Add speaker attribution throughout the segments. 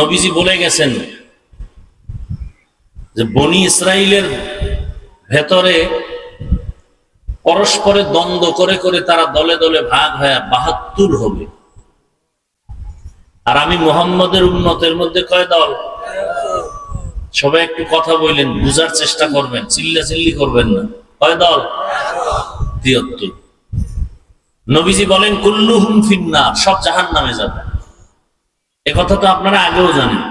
Speaker 1: নবীজি বলে গেছেন যে বনি ইসরায়েলের ভেতরে পরস্পরে দ্বন্দ্ব করে করে তারা দলে দলে ভাগ হয়ে বাহাত্তর হবে। আর আমি মোহাম্মদের উন্নতের মধ্যে কয় দল? সবাই একটু কথা বললেন বুঝার চেষ্টা করবেন চিল্লা চিল্লি করবেন না। কয় দল? তিয়াত্তর। নবীজি বলেন, কুল্লুহুম ফিন্না সব জাহান নামে এ কথা তো আপনারা আগেও জানেন।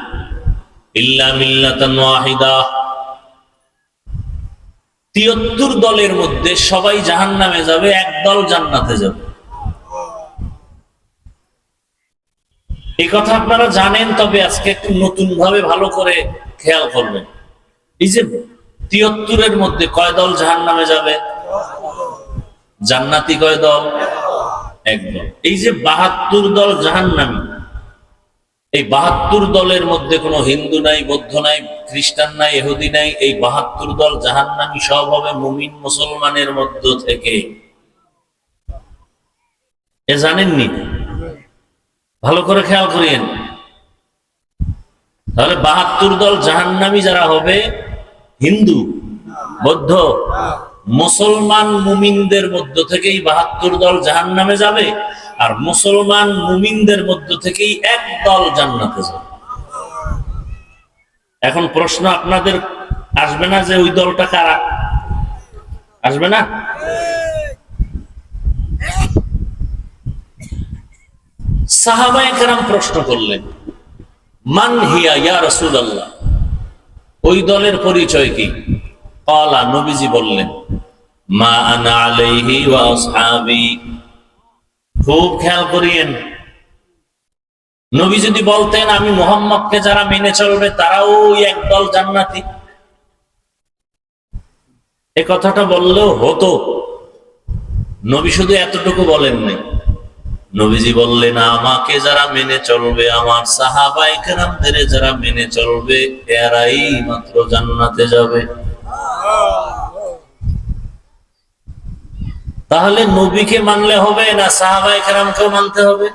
Speaker 1: ইল্লা মিল্লাতান ওয়াহিদা। তিয়াত্তর দলের মধ্যে সবাই জাহান নামে যাবে, এক দল জান্নাতে যাবে। এই কথা আপনারা জানেন, তবে আজকে একটু নতুন ভাবে ভালো করে খেয়াল করবেন। এই যে তিয়াত্তরের মধ্যে কয় দল জাহান নামে যাবে? জান্নাতি কয় দল? এক দল। এই যে বাহাত্তর দল জাহান্নামী এই বাহাত্তর দলের মধ্যে কোনো হিন্দু নাই, বৌদ্ধ নাই, খ্রিস্টান নাই এহুদি নাই, এই বাহাত্তর দল জাহান্নামী সব হবে মুমিন মুসলমানের মধ্য থেকে। এ জানেননি? ভালো করে খেয়াল করিয়েন। তাহলে বাহাত্তর দল জাহান্নামী যারা হবে, হিন্দু, বৌদ্ধ, মুসলমান মুমিনদের মধ্য থেকেই বাহাত্তর দল জাহান্নামে যাবে? আর মুসলমান মুমিনদের মধ্য থেকেই এক দল জান্নাতে যাবে এখন প্রশ্ন আপনাদের, আসবে না যে ওই দলটা কারা? আসবে না? সাহাবায়ে প্রশ্ন করলেন, মান হিয়া ইয়া রাসূলুল্লাহ? ওই দলের পরিচয় কি? কলা নবীজি বললেন, মা আনা আলাইহি ওয়া আসহাবি। খুব খেয়াল করিয়েন। নবী যদি বলতেন, আমি মোহাম্মদকে যারা মেনে চলবে, তারাও একদল জান্নাতি। এ কথাটা বললেও হতো। নবী শুধু এতটুকু বলেন নাই নবীজি বললেন, আমাকে যারা মেনে চলবে, আমার সাহাবাই কেরামদের যারা মেনে চলবে, এরাই মাত্র জান্নাতে যাবে। তাহলে নবীকে মানলে হবে না সাহাবাই কেরামকেও মানতে হবে?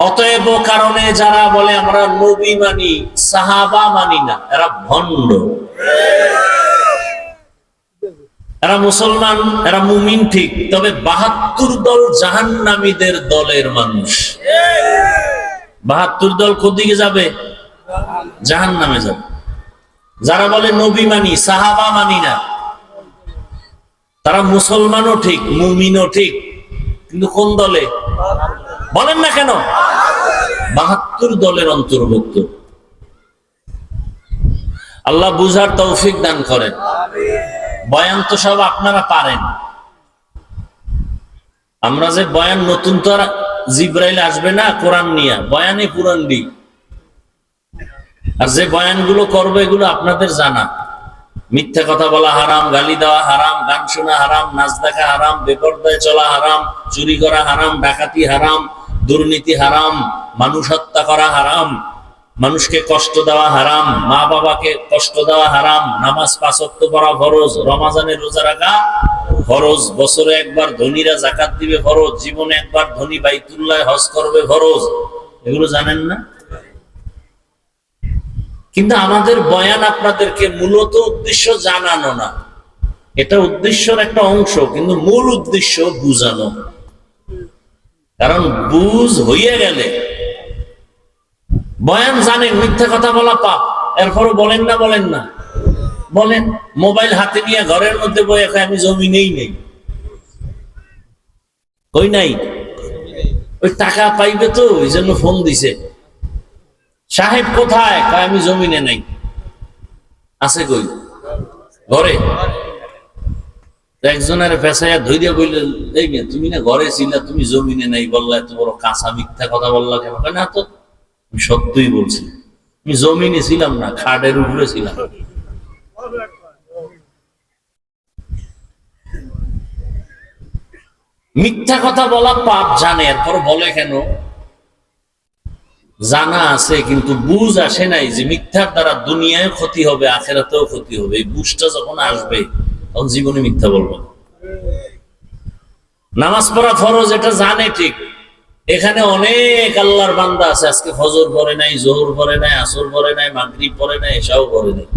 Speaker 1: অতএব কারণে যারা বলে আমরা নবী মানি, সাহাবা মানি না, এরা ভণ্ড। এরা মুসলমান, এরা মুমিন ঠিক, তবে বাহাত্তর দল জাহান্নামীদের দলের মানুষ। বাহাত্তর দল কোদিকে যাবে? জাহান নামে যাবে। যারা বলে নবী মানি, সাহাবা মানি না তারা মুসলমানও ঠিক, মুমিনও ঠিক, কিন্তু কোন দলে? বলেন না কেন? বাহাত্তর দলের অন্তর্ভুক্ত। আল্লাহ বুঝার তৌফিক দান করেন। বয়ান তো সব আপনারা পারেন। আমরা যে বয়ান নতুন তো আর জিব্রাইল আসবে না কোরআন নিয়ে বয়ানে কোরআন দিই আর যে বয়ানগুলো করবে এগুলো আপনাদের জানা। মিথ্যা কথা বলা হারাম, গালি দেওয়া হারাম, গান শোনা হারাম, নাচ দেখা হারাম, বেপর্দায় চলা হারাম, চুরি করা হারাম, ডাকাতি হারাম, দুর্নীতি হারাম, মানুষ হত্যা করা হারাম, মানুষকে কষ্ট দেওয়া হারাম, মা বাবাকে কষ্ট দেওয়া হারাম, নামাজ পাঁচত্ব করা ফরজ, রমাজানের রোজা রাখা ফরজ, বছরে একবার ধনীরা জাকাত দিবে ফরজ, জীবনে একবার ধনী বাইতুল্লাহ হজ করবে ফরজ, এগুলো জানেন না? কিন্তু আমাদের বয়ান আপনাদেরকে মূলত উদ্দেশ্য জানানো না। এটা উদ্দেশ্যর একটা অংশ, কিন্তু মূল উদ্দেশ্য বুঝানো। কারণ বুঝ হইয়া গেলে বয়ান জানেন মিথ্যা কথা বলা পাপ। এরপরও বলেন না বলেন না। বলেন, মোবাইল হাতে নিয়ে ঘরের মধ্যে বই এখন আমি জমি নেই। নেই নাই? ওই টাকা পাইবে তো, ওই জন্য ফোন দিছে। সাহেব কোথায়? কয়, আমি জমিনে নাই। আছে কই? ঘরে? একজনের পেশায় ধৈর্য বললে, এই তুমি না ঘরে ছিলা, তুমি জমিনে নাই, বললা, এত বড় কাঁচা মিথ্যা কথা বললা কেন? না তো, আমি সত্যই বলছি, আমি জমিনে ছিলাম না, খাটের উপরে ছিলাম। মিথ্যা কথা বলা পাপ জানে, এরপর বলে কেন? জানা আছে, কিন্তু বুঝ আসে নাই যে মিথ্যার দ্বারা দুনিয়ায় ক্ষতি হবে, আখেরাতেও ক্ষতি হবে। এই বুঝটা যখন আসবে, তখন জীবনে মিথ্যা বলব। নামাজ পড়া ফরজ, এটা জানে ঠিক। এখানে অনেক আল্লাহর বান্দা আছে, আজকে ফজর পরে নাই, জোহর পরে নাই, আসর পরে নাই, মাগরিব পরে নাই এসাও পরে নাই।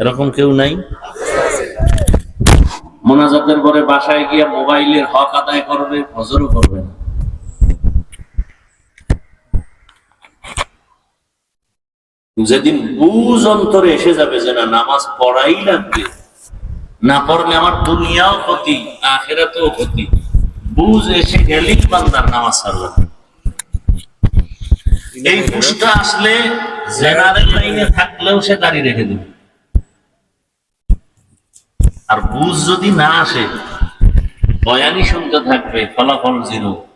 Speaker 1: এরকম কেউ নাই? মোনাজাতের পরে বাসায় গিয়া মোবাইলের হক আদায় করবে, ফজরও করবে না। যেদিন বুঝ অন্তরে এসে যাবে যে না, নামাজ পড়াই লাগবে। না পড়লে আমার দুনিয়াও ক্ষতি, আখেরাতেও ক্ষতি। বুঝ এসে গেলেই বান্দার নামাজ ছাড়বে। এই বুঝটা আসলে জেনারেল লাইনে থাকলেও সে দাঁড়িয়ে রেখে দেবে। আর বুঝ যদি না আসে বয়ানি শুনতে থাকবে, ফলাফল জিরো।